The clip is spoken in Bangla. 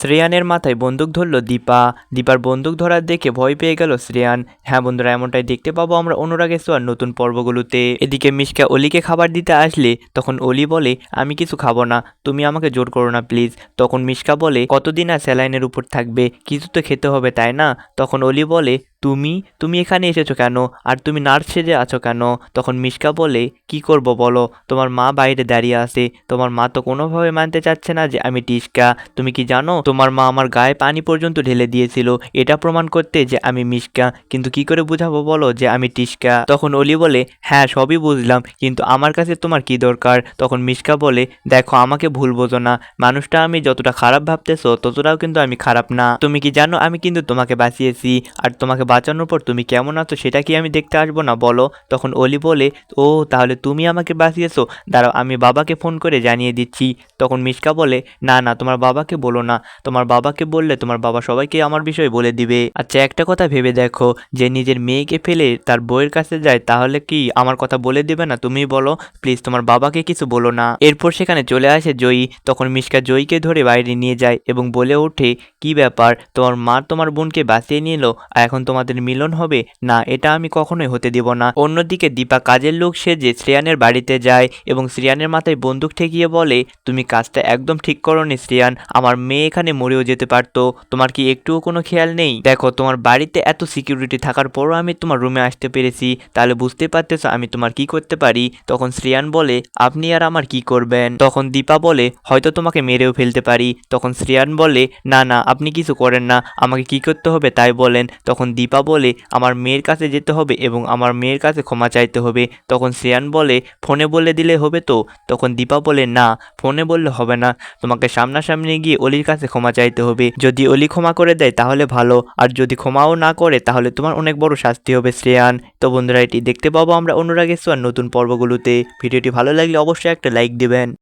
শ্রেয়ানের মাথায় বন্দুক ধরল দীপা। দীপার বন্দুক ধরার দেখে ভয় পেয়ে গেল শ্রেয়ান। হ্যাঁ বন্ধুরা, এমনটাই দেখতে পাবো আমরা অনুরাগে সোয়ার নতুন পর্বগুলোতে। এদিকে মিশকা অলিকে খাবার দিতে আসলে তখন অলি বলে, আমি কিছু খাব না, তুমি আমাকে জোর করো না, প্লিজ। তখন মিশকা বলে, কতদিন আর স্যালাইনের উপর থাকবে? কিছু তো খেতে হবে, তাই না? তখন অলি বলে তুমি তুমি এখানে এসেছ কেন? আর তুমি নার্স সেজে আছো কেন? তখন মিশকা বলে, কি করব বলো? তোমার মা বাইরে দাঁড়িয়ে আছে। তোমার মা তো কোনোভাবে মানতে চাচ্ছে না যে আমি টিস্কা তুমি কি জানো? তোমার মা আমার গায়ে পানি পর্যন্ত ঢেলে দিয়েছিল। এটা প্রমাণ করতে যে আমি মিশকা। কিন্তু কি করে বুঝাবো বলো যে আমি টিস্কা তখন অলি বলে হ্যাঁ সবই বুঝলাম। কিন্তু আমার কাছে তোমার কি দরকার? তখন মিশকা বলে, দেখো, আমাকে ভুল বোঝো না। মানুষটা আমি যতটা খারাপ ভাবতেছো, ততটাও কিন্তু আমি খারাপ না। তুমি কি জানো আমি কিন্তু তোমাকে বাঁচিয়েছি। আর তোমাকে বাঁচানোর পর তুমি কেমন আছো সেটা কি আমি দেখতে আসব না? বলো। তখন অলি বলে, ও, তাহলে তুমি আমাকে বাঁচিয়েছো? দাঁড়াও, আমি বাবাকে ফোন করে জানিয়ে দিচ্ছি। তখন মিশকা বলে, না না, তোমার বাবাকে বলো না। তোমার বাবাকে বললে তোমার বাবা সবাইকে আমার বিষয়ে বলে দিবে। আচ্ছা একটা কথা ভেবে দেখো, যে নিজের মেয়েকে ফেলে তার বইয়ের কাছে যায়, তাহলে কি আমার কথা বলে দিবে না? তুমি বলো, প্লিজ, তোমার বাবাকে কিছু বলো না। এরপর সেখানে চলে আসে জয়ী। তখন মিশকা জয়ীকে ধরে বাইরে নিয়ে যায় এবং বলে ওঠে, কি ব্যাপার? তোমার মা তোমার বোনকে বাঁচিয়ে নিল, আর এখন তোমাদের মিলন হবে? না, এটা আমি কখনোই হতে দিব না। অন্যদিকে দীপা কাজের লোক সেজে শ্রেয়ানের বাড়িতে যায় এবং শ্রেয়ানের মাথায় বন্দুক ঠেকিয়ে বলে, তুমি কাজটা একদম ঠিক করনি শ্রেয়ান, আমার মেয়ে এখানে মরেও যেতে পারতো। তোমার কি একটুও কোনো খেয়াল নেই? দেখো, তোমার বাড়িতে এত সিকিউরিটি থাকার পরও আমি তোমার রুমে আসতে পেরেছি। তাহলে বুঝতে পারতেছো আমি তোমার কি করতে পারি? তখন শ্রেয়ান বলে, আপনি আর আমার কি করবেন? তখন দীপা বলে, হয়তো তোমাকে মেরেও ফেলতে পারি। তখন শ্রেয়ান বলে, না না, আপনি কিছু করেন না, আমাকে কি করতে হবে তাই বলেন। তখন দীপা বলে আমার মেয়ের কাছে যেতে হবে এবং আমার মেয়ের কাছে ক্ষমা চাইতে হবে। তখন শ্রেয়ান বলে, ফোনে বলে দিলে হবে তো? তখন দীপা বলে, না, ফোনে বললে হবে না। তোমাকে সামনাসামনি গিয়ে অলির কাছে ক্ষমা চাইতে হবে। যদি অলি ক্ষমা করে দেয় তাহলে ভালো, আর যদি ক্ষমাও না করে তাহলে তোমার অনেক বড় শাস্তি হবে শ্রেয়ান। তো বন্ধুরা, এটি দেখতে পাবো আমরা অনুরাগের সোয়ার নতুন পর্বগুলোতে। ভিডিওটি ভালো লাগলে অবশ্যই একটা লাইক দিবেন।